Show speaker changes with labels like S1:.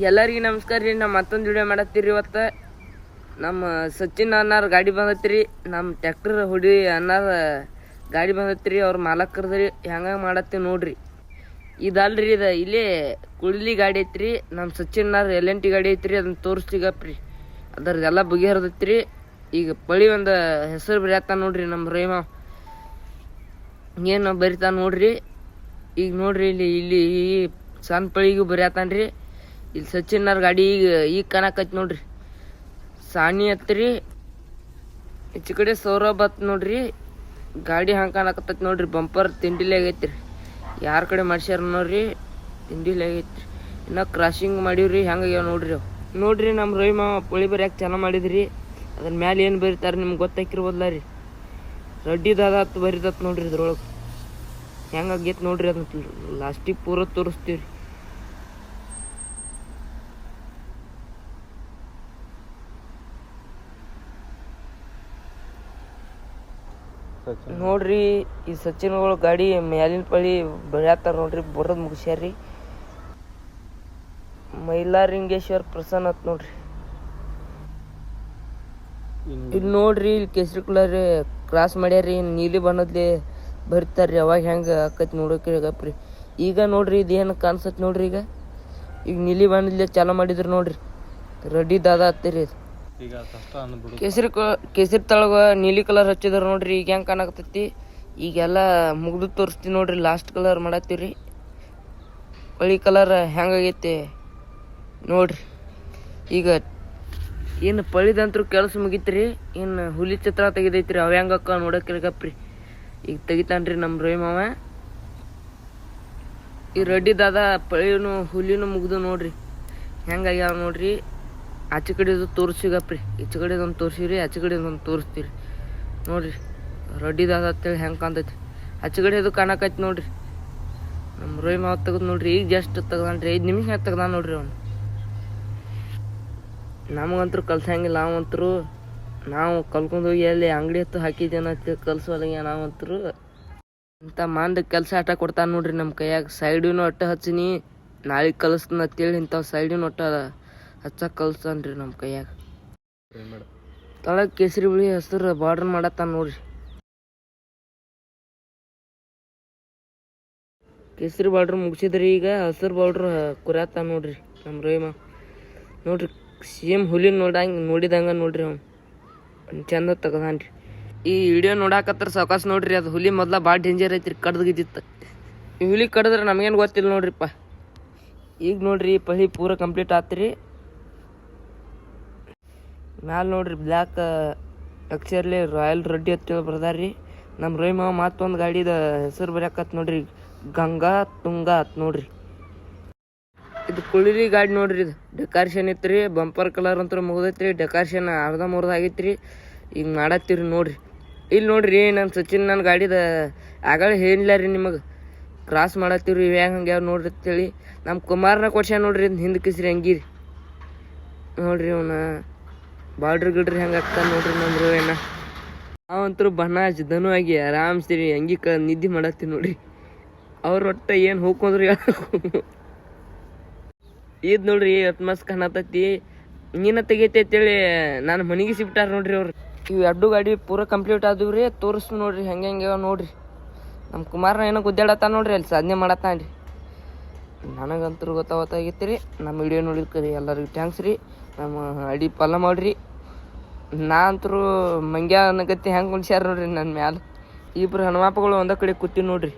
S1: ಎಲ್ಲರಿಗೂ ನಮಸ್ಕಾರ ರೀ. ನಮ್ಮ ಮತ್ತೊಂದು ವಿಡಿಯೋ ಮಾಡತ್ತೀರಿ ಇವತ್ತು. ನಮ್ಮ ಸಚಿನ್ ಅನ್ನಾರ ಗಾಡಿ ಬಂದತ್ರಿ. ನಮ್ಮ ಟ್ಯಾಕ್ಟರ್ ಹೊಡಿ ಅನ್ನಾರ ಗಾಡಿ ಬಂದತ್ರಿ. ಅವ್ರ ಮಾಲಕರ್ದ್ರಿ ಹೆಂಗ ಮಾಡತ್ತಿ ನೋಡ್ರಿ. ಇದಲ್ರಿ ಇದು. ಇಲ್ಲೇ ಕುಳಿಲಿ ಗಾಡಿ ಐತ್ರಿ. ನಮ್ಮ ಸಚಿನ್ನಾರ ಎಲ್ ಎನ್ ಟಿ ಗಾಡಿ ಐತ್ರಿ. ಅದನ್ನ ತೋರಿಸ್ತೀಗಪ್ರಿ. ಅದ್ರದ್ದೆಲ್ಲ ಬಗೆಹರ್ದೈತ್ರಿ. ಈಗ ಪಳಿ ಒಂದು ಹೆಸರು ಬರೆಯತ್ತ ನೋಡ್ರಿ ನಮ್ಮ ರೇಮ. ಏನು ಬರಿತಾನೆ ನೋಡ್ರಿ. ಈಗ ನೋಡ್ರಿ ಇಲ್ಲಿ ಇಲ್ಲಿ ಈ ಸಣ್ಣ ಪಳಿಗೂ ಬರೆಯತಾನ್ರಿ. ಇಲ್ಲಿ ಸಚಿನ್ನರ ಗಾಡಿ ಈಗ ಈಗ ಕಾಣಕೈತಿ ನೋಡ್ರಿ. ಸಾಣಿ ಹತ್ರಿ ಈಚೆ ಕಡೆ ಸೌರಭ್ ನೋಡ್ರಿ. ಗಾಡಿ ಹಂಗೆ ಕಾಣಕತ್ತೈತಿ ನೋಡ್ರಿ, ಬಂಪರ್ ತಿಂಡಿಲೆ ರೀ ಯಾರ ಕಡೆ ಮಾಡ್ಸ್ಯಾರ ನೋಡ್ರಿ, ತಿಂಡಿಲೆ ಆಗೈತ್ರಿ. ಇನ್ನ ಕ್ರಾಸಿಂಗ್ ಮಾಡೀವ್ರಿ ಹೆಂಗಾಗ್ಯಾವ ನೋಡ್ರಿ ಅವು. ನೋಡ್ರಿ ನಮ್ಮ ರವಿ ಮಾವ, ಪುಳಿ ಬರ್ಯಾಕೆ ಚೆನ್ನಾಗಿ ಮಾಡಿದ್ರಿ? ಅದ್ರ ಮ್ಯಾಲೆ ಏನು ಬರೀತಾರೆ ನಿಮ್ಗೆ ಗೊತ್ತಾಕಿರ್ಬೋದಲ್ಲ ರೀ. ರಡ್ಡಿದಾದ ದಾದಾತ್ ಬರಿದತ್ ನೋಡ್ರಿ ಇದ್ರೊಳಗೆ. ಹೆಂಗಾಗೈತೆ ನೋಡ್ರಿ ಅದನ್ನ ಲಾಸ್ಟಿಗೆ ಪೂರ ತೋರಿಸ್ತೀವಿ ರೀ ನೋಡ್ರಿ ಈ ಸಚಿನ್ಗಳು ಗಾಡಿ ಮ್ಯಾಲಿನ ಪಳಿ ಬೆಳ್ಯಾತಾರ ನೋಡ್ರಿ ಬರೋದ್ ಮುಗಿಸ್ಯಾರ್ರಿ ಮೈಲಾರಿಂಗೇಶ್ವರ್ ಪ್ರಸನ್ನ ಅಂತ ನೋಡ್ರಿ. ಇಲ್ಲಿ ನೋಡ್ರಿ ಇಲ್ಲಿ ಕೇಸರಿ ಕಲರ್ ಕ್ರಾಸ್ ಮಾಡ್ಯಾರಿ ನೀಲಿ ಬಣ್ಣದ್ಲಿ ಬರ್ತಾರ್ರಿ ಅವಾಗ ಹೆಂಗೆ ಆಕೈತಿ ನೋಡೋಕ್ರಿ ಈಗ ನೋಡ್ರಿ ಇದೇನು ಕಾಣಿಸತ್ ನೋಡ್ರಿ ಈಗ. ಈಗ ನೀಲಿ ಬಣ್ಣದ್ಲಿ ಚಾಲೂ ಮಾಡಿದ್ರು ನೋಡ್ರಿ. ರೆಡಿ ದಾದ ಹತ್ತಿರಿ ಇದು.
S2: ಈಗ ಕಷ್ಟ
S1: ಕೇಸರಿ ಕೇಸರಿ ತಳಗ ನೀಲಿ ಕಲರ್ ಹಚ್ಚಿದ್ರ ನೋಡ್ರಿ, ಈಗ ಹೆಂಗ್ ಕಾಣಕತ್ತೈತಿ? ಈಗೆಲ್ಲ ಮುಗ್ದು ತೋರಿಸ್ತೀವಿ ನೋಡ್ರಿ ಲಾಸ್ಟ್ ಕಲರ್ ಮಾಡತ್ತೀವ್ರಿ. ಹೊಳಿ ಕಲರ್ ಹೆಂಗಾಗೈತಿ ನೋಡ್ರಿ. ಈಗ ಏನು ಪಳಿದಂತರೂ ಕೆಲಸ ಮುಗಿತ್ರಿ ಇನ್ನು ಹುಲಿ ಚಿತ್ರ ತೆಗಿದೈತ್ರಿ, ಅವ ಹೆಂಗಕ್ಕ ನೋಡಕ್ಕಿರ್ಗಪ್ರಿ ಈಗ ತೆಗಿತಾನ್ರಿ ನಮ್ಮ ರವಿ ಮಾವ. ಈ ರೆಡ್ಡಿ ಪಳಿನೂ ಪಳಿನು ಹುಲಿನು ಮುಗ್ದು ನೋಡ್ರಿ ಹೆಂಗಾಗ್ಯಾವ ನೋಡ್ರಿ. ಆಚೆ ಕಡೆದು ತೋರಿಸಿಗಪ್ರಿ. ಈಚೆ ಕಡೆದೊಂದು ತೋರಿಸಿರಿ ಆಚೆ ಕಡೆದೊಂದು ತೋರಿಸ್ತೀರಿ. ನೋಡ್ರಿ ರಡ್ಡಿದಾದ ಅಂತೇಳಿ ಹೆಂಗೆ ಕಾಣ್ತೈತಿ ಆಚೆ ಕಡೆದು ಕಾಣಕೈತಿ ನೋಡ್ರಿ. ನಮ್ಮ ರೋಯ್ ಮಾವ ತೆಗೆದು ನೋಡ್ರಿ, ಈಗ ಜಸ್ಟ್ ತೆಗ್ದಾನ್ರಿ ಐದು ನಿಮಿಷ ತೆಗ್ದಾನ ನೋಡ್ರಿ ಅವನು. ನಮಗಂತರೂ ಕಲ್ಸಂಗಿಲ್ಲ ಅವಂತರು ನಾವು ಕಲ್ಕೊಂಡು ಹೋಗಿ ಅಲ್ಲಿ ಅಂಗಡಿ ಹತ್ತು ಹಾಕಿದ್ದೇನೆ ಅಂತ ನಾವಂತರು. ಇಂಥ ಮಂದ ಕೆಲಸ ಆಟ ಕೊಡ್ತಾನೆ ನೋಡ್ರಿ ನಮ್ಮ ಕೈಯಾಗ. ಸೈಡಿನೂ ಒಟ್ಟು ಹಚ್ಚಿನಿ ನಾಳೆ ಅಂತ ಅಂತೇಳಿ ಇಂಥವು ಸೈಡಿನ ಒಟ್ಟ ಹಚ್ಚಕ್ಕೆ ಕಲಿಸ್ತಾನ್ರಿ ನಮ್ಮ ಕೈಯಾಗ.
S2: ತಳ
S1: ತಳಗ್ ಕೇಸರಿ ಬಿಳಿ ಹಸ್ರ ಬಾರ್ಡರ್ ಮಾಡತ್ತಾನ ನೋಡ್ರಿ. ಕೇಸರಿ ಬಾರ್ಡ್ರ್ ಮುಗಿಸಿದ್ರಿ ಈಗ ಹಸಿರು ಬಾರ್ಡ್ರ್ ಕುರ್ಯಾತಾನ ನೋಡ್ರಿ ನಮ್ಮ ರೋಹಿಮ ನೋಡ್ರಿ ಸೇಮ್ ಹುಲಿ ನೋಡಂಗ ನೋಡಿದಂಗ ನೋಡ್ರಿ ಅವ್ನು. ಚಂದ ತೆಗದಾನ್ರಿ. ಈ ವಿಡಿಯೋ ನೋಡಾಕತ್ತಾರ ಸಾವಕಾಶ ನೋಡ್ರಿ ಅದು ಹುಲಿ ಮೊದ್ಲ ಭಾಳ ಡೇಂಜರ್ ಐತ್ರಿ ಕಡ್ದಗಿದ್ದಿತ್ತು ಈ ಹುಲಿ ಕಡಿದ್ರೆ ನಮಗೇನು ಗೊತ್ತಿಲ್ಲ ನೋಡ್ರಿಪ್ಪ. ಈಗ ನೋಡ್ರಿ ಪಹಿ ಪೂರ ಕಂಪ್ಲೀಟ್ ಆತ್ರಿ. ಮ್ಯಾಲ ನೋಡ್ರಿ ಬ್ಲ್ಯಾಕ್ ಅಕ್ಷರ್ಲಿ ರಾಯಲ್ ರೆಡ್ಡಿ ಅಂತೇಳಿ ಬರ್ದಾರ್ರಿ ನಮ್ಮ ರೋಯ್ ಮಾವ ಮತ್ತೊಂದು ಗಾಡಿದ ಹೆಸರು ಬರ್ಯಾಕತ್ ನೋಡ್ರಿ. ಗಂಗಾ ತುಂಗಾ ಆತ್ ನೋಡ್ರಿ. ಇದು ಕುಳಿರಿ ಗಾಡಿ ನೋಡ್ರಿ ಇದು. ಡೆಕಾರೇಷನ್ ರೀ. ಬಂಪರ್ ಕಲರ್ ಅಂತ ಮುಗ್ದೈತ್ರಿ ಡೆಕಾರೇಷನ್ ಅರ್ಧ ಮುರ್ಧ ಆಗೈತ್ರಿ ಈಗ ಮಾಡತ್ತೀರಿ ನೋಡ್ರಿ. ಇಲ್ಲಿ ನೋಡ್ರಿ ನನ್ನ ಸಚಿನ್ ನನ್ನ ಗಾಡಿದ ಆಗಳ ಹೇಳಿಲ್ಲ ರೀ ನಿಮಗೆ. ಕ್ರಾಸ್ ಮಾಡತ್ತೀವ್ರಿ. ಇವ್ಯಾ ಹೆಂಗೆ ಹಂಗ್ಯಾವ ನೋಡ್ರಿ ಅಂತೇಳಿ ನಮ್ಮ ಕುಮಾರನ ಕೊಡ್ಸ್ಯಾನ ನೋಡ್ರಿ ಹಿಂದಕ್ಕೆ ಹಿಂದೆ ಕಿಸ್ರಿ ಹಂಗಿರಿ. ನೋಡ್ರಿ ಅವನ ಬಾರ್ಡ್ರ್ ಗಿಡ್ರಿ ಹೆಂಗೆ ಆಗ್ತ ನೋಡ್ರಿ ನಮ್ಮ ಏನ ನಾವಂತರೂ ಬಣ್ಣ ಹಚ್ಚಿದನು ಆಗಿ ಆರಾಮ್ಸಿರಿ ಹಂಗಿ ಕ ನಿದ್ದೆ ಮಾಡತ್ತೀವಿ ನೋಡ್ರಿ ಅವ್ರ ಒಟ್ಟ ಏನು ಹೋಗ್ಕೊಂಡ್ರಿ ಇದು ನೋಡ್ರಿ ಅತ್ಮಸ್ ಕಾಣತೈತಿ. ನೀನ ತೆಗೈತಿ ಅಂತೇಳಿ ನಾನು ಮನೆಗೆ ಸಿಗ್ಬಿಟ್ಟಾರ ನೋಡ್ರಿ ಅವ್ರು. ಇವು ಎರಡು ಗಾಡಿ ಪೂರ ಕಂಪ್ಲೀಟ್ ಆದವ್ರಿ ತೋರಿಸ್ ನೋಡ್ರಿ, ಹೆಂಗೆ ಹೆಂಗೆ ನೋಡ್ರಿ. ನಮ್ಮ ಕುಮಾರನ ಏನೋ ಗುದ್ದಾಡತ್ತ ನೋಡ್ರಿ, ಅಲ್ಲಿ ಸಾಧನೆ ಮಾಡತ್ತಾನ ರೀ ನನಗಂತೂ ಗೊತ್ತಾಗತ್ತಾಗಿತ್ತು ರೀ ನಮ್ಮ ವಿಡಿಯೋ ನೋಡಿದ್ಕರಿ ಎಲ್ಲರಿಗೂ ಥ್ಯಾಂಕ್ಸ್ ರೀ. ನಮ್ಮ ಅಡಿ ಪಲ್ಲ ಮಾಡ್ರಿ. ನಾ ಅಂತರೂ ಮಂಗ್ಯ ಅನ್ನಗತ್ತಿ ಹೆಂಗೆ ಕುಣ್ಸ್ಯಾರ ನೋಡ್ರಿ ನನ್ನ ಮ್ಯಾಲೆ. ಇಬ್ರು ಹನುಮಾಪಗಳು ಒಂದ ಕಡೆ ಕೂತಿ ನೋಡ್ರಿ.